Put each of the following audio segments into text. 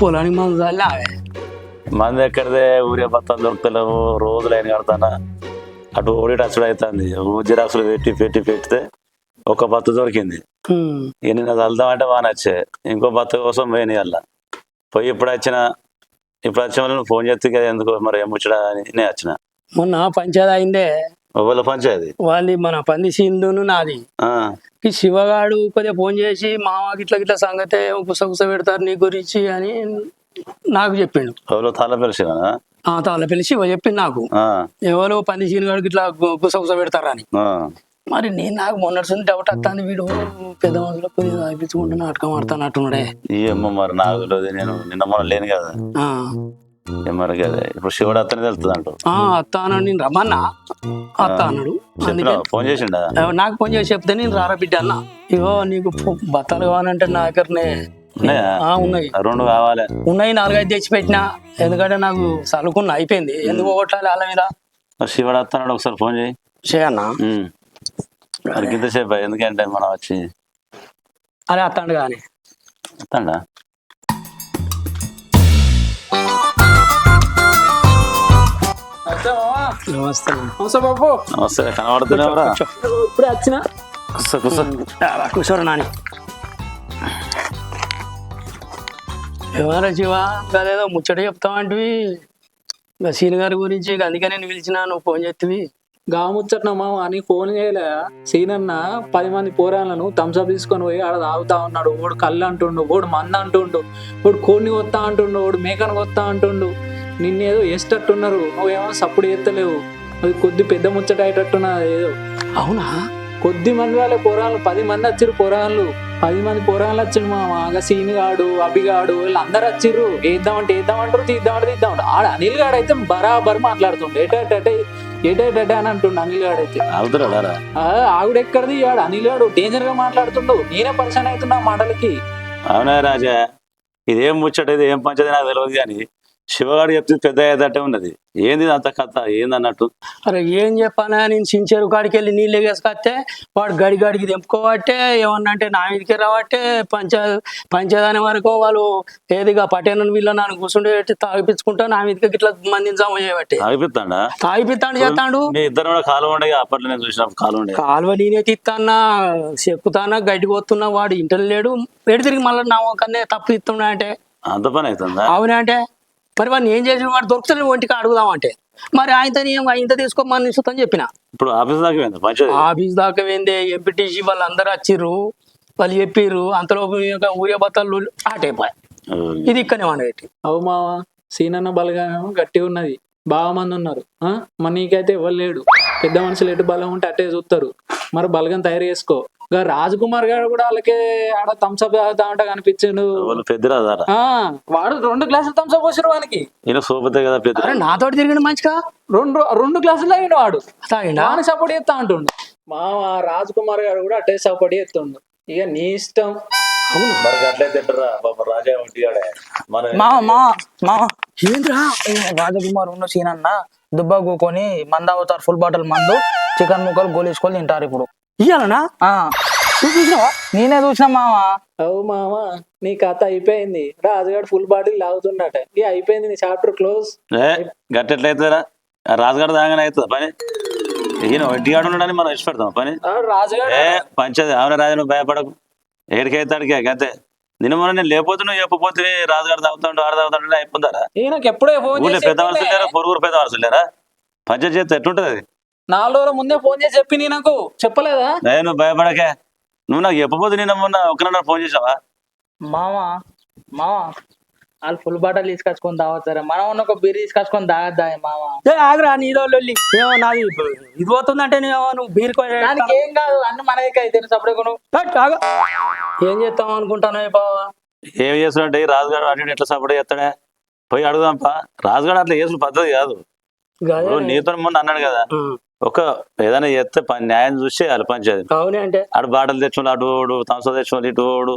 పొలానికి మందు చల్లి ఆవే మంది ఎక్కడిదే ఊరే బత్తాలు దొరుకుతలేవు రోజు లైన్ కడతానా. అటు ఓడి అచ్చుడు అవుతుంది జిరాక్సులు పెట్టి పెట్టి పెడితే ఒక బత్త దొరికింది. ఇక చల్దామంటే బాగా నచ్చే ఇంకో బత్త కోసం పోయిన అల్ల. పోయి ఇప్పుడు వచ్చిన ఇప్పుడు వచ్చిన వాళ్ళు ఫోన్ చేస్తే కదా ఎందుకు మరి ఏం ముచ్చడా అని నేను వచ్చిన. మొన్న పంచాయతీ అయిందే. ఒకవేళ పంచాయతీ వాళ్ళది మన పంది సింధును నాది. శివగాడు కొద్దిగా ఫోన్ చేసి మామ గిట్ల గిట్ల సంగతే గుస గుస పెడతారు నీ గురించి అని నాకు చెప్పిండు. ఎవరో తాళ పిలిచిన ఆ తాళ్ళ పిలిచి శివ చెప్పింది నాకు. ఎవరో పంది సీనుగాడు గిట్లా గుస పెడతారని. మరి నేను నాకు మొన్నటి డౌట్ వస్తుంది వీడు. పెద్ద మనసులో కొద్దిగా ఆపించుకుంటూ నాటకం ఆడుతాను అంటున్నాడే ఈ అమ్మ మరి నాకు నేను నిన్న మొన్న లేను కదా. మరి కదా ఇప్పుడు శివుడు అతనే తెలుస్తుంది అంటూ నేను రమ్మన్నా? అత్త అన్నాడు అందుకే ఫోన్ చేసిండా? నాకు ఫోన్ చేసి చెప్తే నేను రారా బిడ్డ అన్న. ఇగో నీకు బత్తాలు కావాలంటే నా దగ్గరనే. ఉన్నాయా? ఆ, ఉన్నాయి. రెండు కావాలి. ఉన్నాయి నాలుగైదు తెచ్చి పెట్టినా ఎందుకంటే నాకు సలుకున్న అయిపోయింది. ఎందుకు కొట్టాలి వాళ్ళ మీద? శివుడు వస్తున్నాడు ఒకసారి ఫోన్ చేయి. చేయన్నా ఉమ్. మరి ఇంతసేపు ఎందుకంటే మనం వచ్చి? అదే అత్తాడు కానీ వస్తాడా నమస్తే. బాబు. నమస్తే కనబడుతున్నావురా ఇప్పుడే వచ్చిన. నాని. శివ అదేదో ముచ్చట చెప్తామంటివి ఇంకా సీని గారి గురించి ఇక అందుకనే నేను పిలిచిన నువ్వు ఫోన్ చేతివి. గాముచ్చట్న మామ అని ఫోన్ చేయలే. సీనన్న పది మంది పోరాలను థమ్స్అప్ తీసుకొని పోయి ఆడ తాగుతా ఉన్నాడు. ఓడు కళ్ళు అంటుండు ఓడు మంద అంటుండు ఓడు కోడిని కొత్తా అంటుండు ఓడు మేకను కొత్తా అంటుండు. నిన్నేదో వేసేటట్టున్నారు నువ్వేమో సప్పుడు ఎత్తలేవు అది కొద్ది పెద్ద ముచ్చట అయ్యేటట్టున్నది ఏదో. అవునా? కొద్ది మంది వాళ్ళే పోరాళ్ళు పది మంది వచ్చిర్రు పోరాళ్ళు పది మంది పోరాళ్ళు వచ్చిండు మా మాగా సీని గాడు అభిగాడు వీళ్ళందరూ వచ్చిర్రు. వేద్దామంటే వేద్దామంటారు తీద్దామంటే తీద్దామంటారు. ఆడ అనిల్ గాడు అయితే బరాబర్ మాట్లాడుతుండే. ఏటేటటే ఏటేటటే అని అంటుండు అనిల్ గాడు అయితే. ఆవిడ ఎక్కడిది ఆడు? అనిల్ గాడు డేంజర్గా మాట్లాడుతుండు. నేనే పరిచయం అవుతున్నా మాటలకి. అవునా రాజా? ఇదేం ముచ్చట ఇది ఏం పంచది నాకు తెలియదు కానీ శివగాడు చెప్తే పెద్ద అయ్యేదట్టే ఉన్నది. ఏంది అంత కథ? ఏంది అన్నట్టు అరే ఏం చెప్పానా? నేను సించేరు కాడికి వెళ్ళి నీళ్ళు ఎగేసుకొస్తే వాడు గడి గడికి తెంపుకోవట్టే ఏమన్నా అంటే నా మీదకి రావట్టే పంచ పంచదాని వరకు వాళ్ళు ఏదిగా పట్టేనని వీళ్ళ నన్ను కూర్చుండే తాగిపించుకుంటా నా మీదకి ఇట్లా మందిని జమ చేయబట్టే. ఆగిపిస్తాడా తాగిపిస్తాడు చేస్తాడు మీ ఇద్దరు కూడా కాలు ఉండే అప్పట్లో నేను చూసినప్పుడు కాలు ఉండే కాలువ నేనే తిత్తానా చెక్కుతానా గడ్డి పోతున్నా వాడు ఇంటర్ లేడు. పెడి తిరిగి మళ్ళీ నా కన్నే తప్పు ఇస్తున్నా అంటే? అంత పని అవుతుందా? అవునా అంటే? మరి వాడిని ఏం చేసిన వాడు దొరుకుతాడు ఒంటికి అడుగుదాం అంటే మరి ఆయనతో ఏం ఇంత తీసుకోమని ఇస్తుందని చెప్పిన. ఇప్పుడు ఆఫీస్ దాకా ఆఫీస్ దాకా ఏందే ఎంపీటీసీ వాళ్ళు అందరూ వచ్చిర్రు వాళ్ళు చెప్పిర్రు అంతలో ఇంకా ఊరే బత్తాలు ఆటైపోయి ఇది ఇక్కడనే వండబెట్టి అవు మావ సీనన్న బలగామేమో గట్టి ఉన్నది. బాగా మంది ఉన్నారు. ఆ? మరి నీకైతే ఎవరు లేడు. పెద్ద మనుషులు ఎటు బలం ఉంటే అట్టే చూస్తారు. మరి బలగం తయారు చేసుకో. ఇంకా రాజ్ కుమార్ గారు కూడా వాళ్ళకి ఆడ థమ్స్అప్ తాగుతా ఉంటే కనిపించాడు. వాళ్ళు పెద్ద రాదారా ఆ, వాడు రెండు గ్లాసులు థమ్స్అప్ పోసారు వానికి. ఈయన సోపతే కదా పెద్ద అరే నాతోటి తిరిగిన మంచిగా? రెండు రెండు గ్లాసులు తాగిండు వాడు. తాగిండా సపోర్ట్ చేస్తా అంటుండు మామ రాజ్ కుమార్ గారు కూడా అట్టే సపోర్ట్ చేస్తుండు. ఇక నీ ఇష్టం. అవునా? మరి అట్లయితే ఎట్లరా? పాపం రాజా ఉంటిగాడే మన మా మా మా ఏంద్రా రాజకుమార్ ఉన్న సీన్ అన్న దుబ్బా కూకొని మంద అవుతారు ఫుల్ బాటిల్ మందు చికెన్ ముక్కలు గోలేసుకొని తింటారు ఇప్పుడు. ఇయ్యాలనా? ఆ. నువ్వు చూసినావా? నేనే చూసిన మామ అవు మామ నీ కథ అయిపోయింది. రాజుగాడు ఫుల్ బాటిల్ లాగుతుండట. ఇక అయిపోయింది నీ చాప్టర్ క్లోజ్ ఏ గట్టెట్లయితేరా? రాజుగారు దాగానే అవుతుంది పని? ఈయన ఒంటిగాడు ఉన్నాడని మనం ఇచ్చి పెడతాం పని రాజుగాడు. ఏ పంచది. అవునా రాజు నువ్వు భయపడకు. ఏడికైతాడికే గతే. నిన్న మొన్న నేను లేకపోతే నువ్వు చెప్పపోతే రాజుగారు తాగుతాడు ఆడ తాగుతాడు అయిపోతారా? ఈయనకి ఎప్పుడే ఫోన్ ఊళ్ళో పెద్ద మనుషులు లేరా పొరుగురు పెద్ద మనుషులు లేరా పంచాయతీ చేస్తే ఎట్లుంటది నాలుగు రోజుల ముందే ఫోన్ చేసి చెప్పి నీ నాకు. చెప్పలేదా? నువ్వు భయపడకే. నువ్వు నాకు చెప్పపోతే నిన్న మొన్న ఒకనన్నా ఫోన్ చేసావా? మామ మామ వాళ్ళు ఫుల్ బాటిల్ తీసుకొచ్చుకొని తాగుతారు మనం ఉన్న ఒక బీర్ తీసుకొచ్చుకొని తాగద్దా మామ ఏ ఆగరా నీలో లొల్లి ఏమో నాది ఇది పోతుందంటే నువ్వు నువ్వు బీరుకో దానికి ఏం కాదు అన్ని మన దగ్గర అయితే సపరేట్ నువ్వు ఆగు. ఏం చేస్తాం అనుకుంటాను బావా? ఏం చేస్తున్నట్టు రాజుగారు అటు ఎట్లా సపోర్ట్ చేస్తాడే? పోయి అడుగుదాంపా. రాజుగారు అట్లా చేసుడు పద్ధతి కాదు. నీతో మొన్న అన్నాడు కదా. ఒక ఏదైనా చేస్తే పని న్యాయం చూసి వాళ్ళు అవునే అంటే? అటు బాటలు తెచ్చుకోండి అటు ఓడు తంస తెచ్చుకోండి ఇటు ఓడు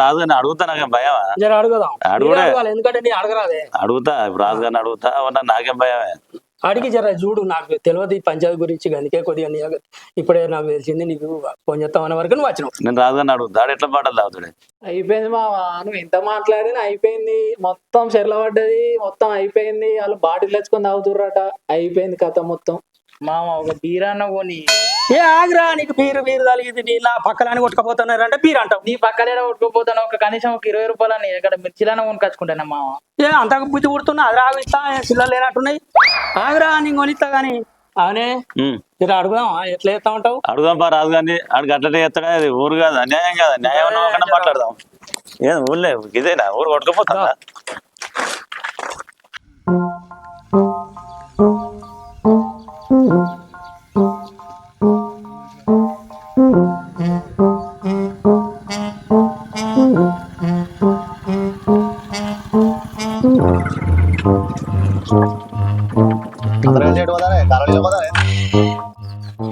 రాజు గారిని అడుగుతా నాకేం భయమా? అడుగుడే. అడుగుతా ఇప్పుడు రాజు గారిని అడుగుతా నాకేం భయమే. అడిగి జర చూడు నాకు తెలియదు ఈ పంచాయతీ గురించి అందుకే కొద్దిగా ఇప్పుడే నాకు తెలిసింది నీకు ఫోన్ చేస్తాం అనే వరకు నువ్వు వచ్చినావు. నేను అడుగు దాడు ఎట్లా పాటలు తాగుతాడు? అయిపోయింది మా నువ్వు ఎంత మాట్లాడినా అయిపోయింది. మొత్తం చెర్ల పడ్డది మొత్తం అయిపోయింది. వాళ్ళు బాటిల్ తెచ్చుకొని తాగుతుర్రట అయిపోయింది కథ మొత్తం. మామ ఒక బీరాన్న కొని ఏ ఆగ్రా నీకు బీరు బీరు తలిగింది నీ నా పక్కలని కొట్టుకపోతున్నారంటే బీరు అంటావు. నీ పక్కన కొట్టుకుపోతాను ఒక కనీసం ఒక ఇరవై రూపాయలని ఇక్కడ మిర్చిలన్న కొనుకొచ్చుకుంటాను మామ? ఏ అంత బుద్ధి పుడుతున్నా అది రాగిస్తా చిల్లలు లేనట్టున్నాయి ఆగ్రా నీ కొనిస్తా కానీ అవునే. మీరు అడుగుదాం ఎట్లా చేస్తా ఉంటావు? అడుగుదాం పా రాజుగారిని అడిగి అట్లనే చేస్తాడా అది ఊరు కాదు అన్యాయం కాదు. న్యాయం ఉన్నవాకన్నా మాట్లాడదాం. ఏం ఊళ్ళే ఇదేనా? ఊరు కొట్టుకుపోతా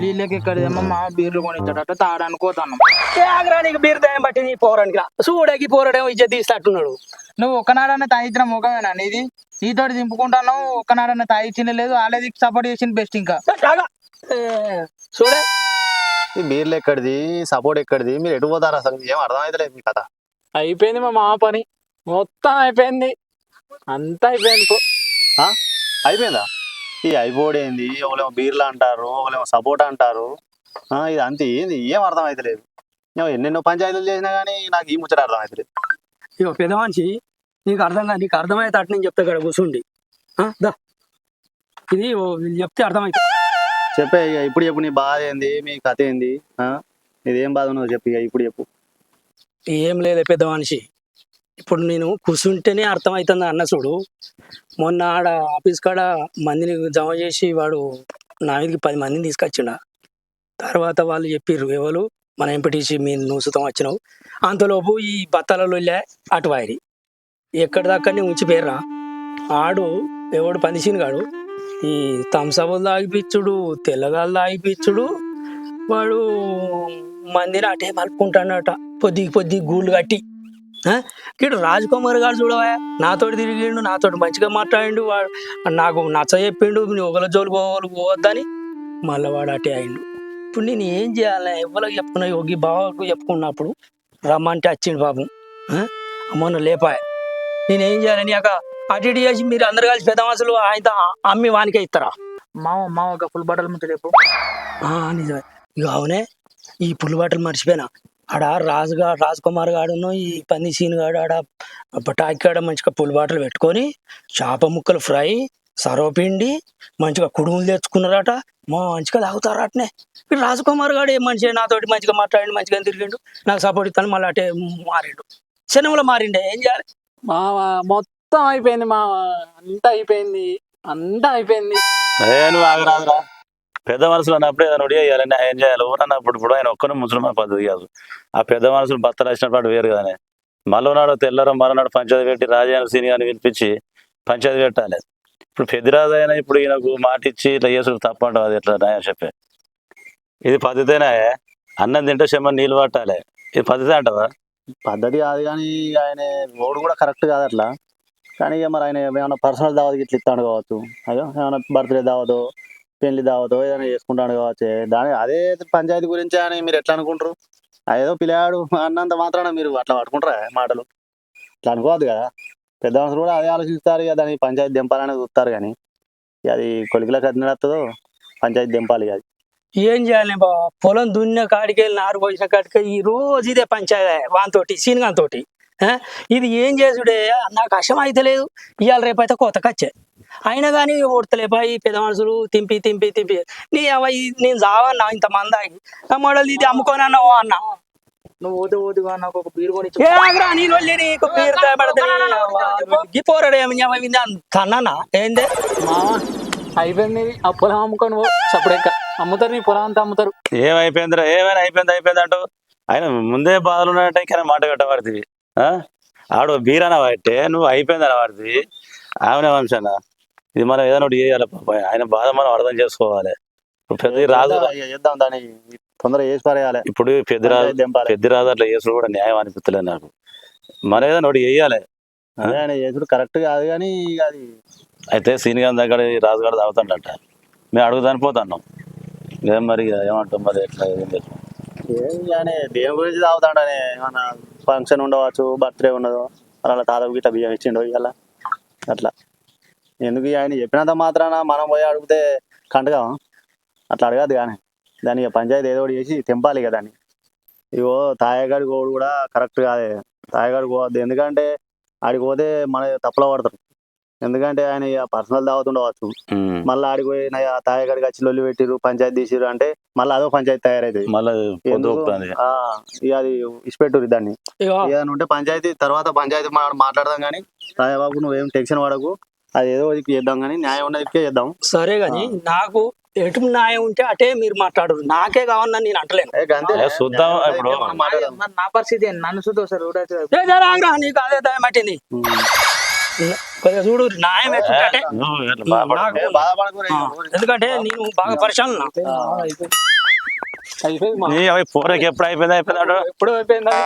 వీళ్ళకి ఇక్కడ మామ బీర్లు కొనిచ్చాడట తాగడానికి పోతాను. ఏ ఆగ్రా నీకు బీరు దయం పోరానికి రా. చూడకి పోరాడేమో ఇజ్జత్ తీస్తట్టున్నాడు. నువ్వు ఒక్కనాడన్న తాగిచ్చిన ముఖమేనా నీది? నీతోటి దింపుకుంటాను ఒక్కనాడన్న తాగిచ్చిన లేదు వాళ్ళది సపోర్ట్ చేసింది బెస్ట్ ఇంకా. చూడే ఈ బీర్లు ఎక్కడిది? సపోర్ట్ ఎక్కడిది? మీరు ఎటు పోతారు అసలు ఏం అర్థమైతలేదు మీ కథ. అయిపోయింది మా మామ పని. మొత్తం అయిపోయింది. అంతా అయిపోయింది. అయిపోయిందా? ఈ అయిపోడేంది ఒకలేమో బీర్లు అంటారు ఒకలేమో సపోర్ట్ అంటారు. ఆ, ఇది అంతే ఏంది? ఏం అర్థమైతలేదు. ఏమో ఎన్నెన్నో పంచాయతీలు చేసినా కానీ నాకు ఈ ముచ్చట అర్థమైతలేదు. ఇక పెద్ద మనిషి నీకు అర్థం కాదు నీకు అర్థమయ్యేది అట్టు నేను చెప్తా ఇక్కడ కూర్చుండి. దా. ఇది వీళ్ళు చెప్తే అర్థమైతే చెప్పే ఇక ఇప్పుడు చెప్పు నీ బాధ ఏంది? మీ కథ ఏంది? ఆ? నీదేం బాధ ఉన్నదో చెప్పు ఇక ఇప్పుడు చెప్పు. ఏం లేదే పెద్ద మనిషి. ఇప్పుడు నేను కూర్చుంటేనే అర్థమవుతుంది అన్న చూడు. మొన్న ఆడ ఆఫీస్ కాడ మందిని జమ చేసి వాడు నా మీదకి పది మందిని తీసుకొచ్చిండ. తర్వాత వాళ్ళు చెప్పిర్రు ఎవరు? మన ఎంపటీసీ మీ నూసుతం వచ్చినావు. అంతలోపు ఈ బత్తాలలో అటు వారి ఎక్కడి దాకానే ఉంచిపోయారా ఆడు ఎవడు పనిచిన కాడు. ఈ తంసబులు తాగిపిచ్చుడు తెల్లగాలు తాగిపిచ్చుడు వాడు మందిని అటే మలుపుకుంటాడట పొద్దు పొద్దు గూళ్ళు కట్టి. ఇటు రాజ్ కుమార్ గారు చూడవా? నాతోటి తిరిగిండు నాతోటి మంచిగా మాట్లాడిండు వాడు నాకు నచ్చ చెప్పిండు నువ్వు ఒకళ్ళ జోలు పోవాలి పోవద్దని మళ్ళీ వాడు అటే అయిండు. ఇప్పుడు నేను ఏం చేయాలి? ఎవరికి చెప్పుకున్నా యోగి బావకు చెప్పుకున్నప్పుడు రమ్మంటే వచ్చిండు పాపం? అమ్మను లేపాయ నేను ఏం చేయాలి? నీక అటు ఇటు చేసి మీరు అందరు కలిసి పెద్ద మనుషులు ఆయన అమ్మి వానికే ఇస్తారా? మామ మామ ఒక రేపు ఆ, నిజమే. ఇక అవునే? ఈ పులి బట్టలు మర్చిపోయినా. ఆడ రాజుగా రాజ్ కుమార్ గాడును ఈ పంది సీన్ గాడు ఆడ పటాకి కాడ మంచిగా పులి బాటలు పెట్టుకొని చేప ముక్కలు ఫ్రై సర్వపిండి మంచిగా కుడుములు తెచ్చుకున్నారట మా మంచిగా తాగుతారు అట్నే ఇప్పుడు రాజకుమార్ గాడు ఏ మనిషి నాతోటి మంచిగా మాట్లాడి మంచిగా తిరిగిండు నాకు సపోర్ట్ ఇస్తాను మళ్ళీ అటే మారిండు. సినిమాలో మారిండే ఏం చేయాలి? మామ మొత్తం అయిపోయింది మామ అంతా అయిపోయింది అంతా అయిపోయింది. ఏ నువ్వు ఆగరాదురా. పెద్ద మనసులో అన్నప్పుడు ఏదైనా ఒడి వేయాలని న్యాయం చేయాలి? ఊరన్నప్పుడు కూడా ఆయన ఒక్కరు ముసలిమాన పద్ధతి కాదు. ఆ పెద్ద మనసులు బత్తలు వచ్చినప్పుడు వేరు కదనే. మళ్ళీ నాడు తెల్లరం మరనాడు పంచాయతీ పెట్టి రాజాని సీని అని పిలిపించి పంచాయతీ పెట్టాలి. ఇప్పుడు పెద్దరాజు అయినా ఇప్పుడు ఈయనకు మాట ఇచ్చి ఇట్లా చేసుడు తప్పంటావు అది ఎట్లా నాయన చెప్పే. ఇది పద్ధతేనా అన్నం తింటే చెమ్మ నీళ్ళు పట్టాలి. ఇది పద్ధతి అంటావా? పద్ధతి కాదు కానీ ఆయన ఓడు కూడా కరెక్ట్ కాదు అట్లా. కానీ ఇక మరి ఆయన ఏమైనా పర్సనల్ దావత్ ఇట్లా ఇస్తాడు కావచ్చు. అయ్యో ఏమైనా బర్త్డే దావతో పెళ్ళి దావతో ఏదైనా చేసుకుంటాడు కావచ్చు. దాని అదే పంచాయతీ గురించే అని మీరు ఎట్లా అనుకుంటారు? అదేదో పిల్లాడు అన్నంత మాత్రాన మీరు అట్లా పట్టుకుంటారా మాటలు? ఇట్లా అనుకోవద్దు కదా. పెద్ద మనుషులు కూడా అదే ఆలోచిస్తారు ఇక దాన్ని పంచాయతీ దింపాలని చూస్తారు కానీ. అది కొలికిలా కదినడత్తదో పంచాయతీ దింపాలి అది. ఏం చేయాలి బాబా పొలం దున్న కాడికి వెళ్ళి నారు పోసిన కాడికి ఈ రోజు ఇదే పంచాయతీ వాంతోటి సీనిగాంతోటి తోటి. ఇది ఏం చేసుడే? నాకు అశం అయితే లేదు. ఇవాళ రేపైతే అయితే కచ్చే. అయినా కానీ ఓడతలేపా ఈ పెద్ద మనుషులు తింపి తింపి తింపి నీ అవ్వ ఈ- నేను చావన్నా ఇంత మంది ఆగి ఆ మోడల్ ఇది అమ్ముకొని అన్నావు అన్న నువ్వు ఓదు ఓదుగా నాకు ఒక బీర్ కొని ఏ ఆగ్రా నీ లొల్లి నీకు పేరు తేబడతని పోరాడు ఏమి తన్నానా ఏందే మామ అయిపోయింది ఆ పొలం అమ్ముకొని సప్పుడెక్క అమ్ముతారు నీ పొలం అంతా అమ్ముతారు ఏమైపోయిందిరా ఏమైనా అయిపోయింది అయిపోయింది అంటూ ఆయన ముందే బాధలు ఉన్నట్టే కానీ మాట కట్టబడుతుంది ఆడు బీరన పట్టే నువ్వు అయిపోయింది అనబడుతుంది ఆమెనే వంశాన ఇది మనం ఏదైనా ఒకటి చేయాలి పాప. ఆయన బాధ మనం అర్థం చేసుకోవాలి. పెద్ద రాజు ఇక చేద్దాం దాన్ని? తొందరగా చేసి పరేయాలి. ఇప్పుడు పెద్ద రాజు పంచాయతీ దింపాలి పెద్ద రాజు అట్లా చేసుడు కూడా న్యాయం అనిపిస్తలేదు నాకు. మనం ఏదైనా ఒకటి చేయాలి. ఆయన చేసుడు కరెక్ట్ కాదు కానీ అది అయితే సీనియర్ దగ్గర రాజుగారు తాగుతాడట. మేము అడుగుదాని పోతున్నాం. ఏం మరి ఏమంటాం మరి ఎట్లా ఏం ఆయన దేని గురించి తాగుతాడని ఏమన్నా ఫంక్షన్ ఉండవచ్చు బర్త్డే ఉండదు అలా తాతకు గిట్ల బియ్యం ఇచ్చిండు ఇవాళ అట్లా. ఎందుకు ఆయన చెప్పినంత మాత్రాన మనం పోయి అడిగితే కంటగా? అట్లా అడగదు కానీ. దాని ఇక పంచాయతీ ఏదో ఒకటి చేసి తెంపాలి కదా దాన్ని. ఇగో తాయగాడి కోడు కూడా కరెక్ట్ కాదే. తాయగాడి పోవద్దు. ఎందుకంటే ఆడికి పోతే మన తప్పులో పడతారు. ఎందుకంటే ఆయన ఇక పర్సనల్ తాగుతుండవచ్చు. మళ్ళీ ఆడికి పోయి తాయగాడికి వచ్చి లొల్లి పెట్టిరు పంచాయతీ తీసిరు అంటే మళ్ళీ అదో పంచాయతీ తయారైతుంది మళ్ళీ అది ఇచ్చిపెట్టురు దాన్ని. ఏదైనా ఉంటే పంచాయతీ తర్వాత పంచాయతీ మాట్లాడదాం కానీ. రాయబాబు నువ్వేం టెన్షన్ పడకు. అది ఏదో ఒకటి చేద్దాం కానీ న్యాయం ఉన్నది చేద్దాం సరే గాని నాకు ఎటు న్యాయం ఉంటే అటే మీరు మాట్లాడరు నాకే కావాలని నేను అంటలేను ఏ, గంతే. ఏ, చూద్దాం న్యాయం ఇప్పుడు. అయితే మనం మాట్లాడదాం. మరి నా పరిస్థితి? నన్ను చూద్దాం సార్ చూడచ్చు ఏ జరాంగా నీకు అదే దయ పట్టింది ఉమ్. కొద్దిగా చూడు న్యాయం ఎట్లుంటే అటే నువ్వు ఎట్లా బాధపడకు. నాకు- ఏ, బాధపడకు రే. ఆ, ఎందుకంటే నేను బాగా పరిశాలను అయిపోయింది మా నీ అవి పూరకి ఎప్పుడు అయిపోయింది అయిపోయింది. ఎప్పుడు అయిపోయిందా